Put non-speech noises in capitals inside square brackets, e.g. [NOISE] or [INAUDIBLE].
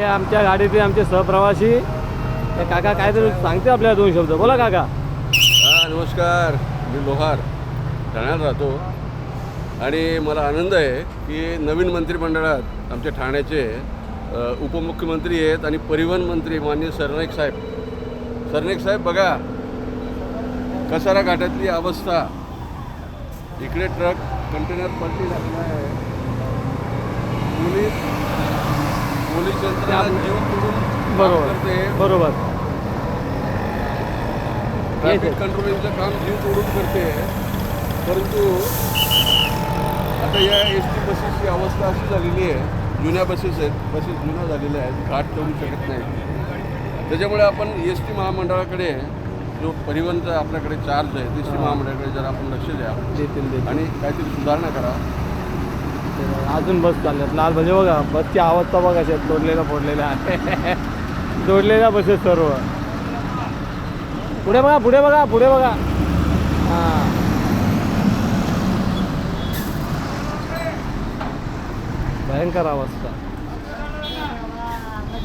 हे आमच्या गाडीतले आमचे सहप्रवासी. हे काका तरी सांगते आपल्याला दोन शब्द. बोला काका. हा नमस्कार. मी लोहार. ठाण्यात राहतो. आणि मला आनंद आहे की नवीन मंत्रिमंडळात आमच्या ठाण्याचे उपमुख्यमंत्री आहेत आणि परिवहन मंत्री माननीय सरनाईक साहेब. सरनाईक साहेब बघा. कसारा घाटातली अवस्था. इकडे ट्रक कंटेनर पलटी लागला आहे पोलीस पोलीस यंत्रणा जीव तोडून बरोबर करते. बरोबर. ट्रॅफिक कंट्रोलिंगचं काम जीव तोडून करते. परंतु आता या एस टी बसेसची अवस्था अशी झालेली आहे. जुन्या बसेस आहेत. बसेस जुन्या झालेल्या आहेत. घाट चढू शकत नाहीत त्याच्यामुळे आपण एस टी महामंडळाकडे जो परिवहनचा आपल्याकडे चार्ज आहे एस टी महामंडळाकडे जर आपण लक्ष द्या. आणि काहीतरी सुधारणा करा. अजून बस चालल्यात. लाल म्हणजे बघा बसची आवाज तर बघा शेत तोडलेल्या फोडलेल्या आहे [LAUGHS] तोडलेल्या बसेस सर्व. पुढे बघा पुढे बघा पुढे बघा. हां. भयंकर अवस्था.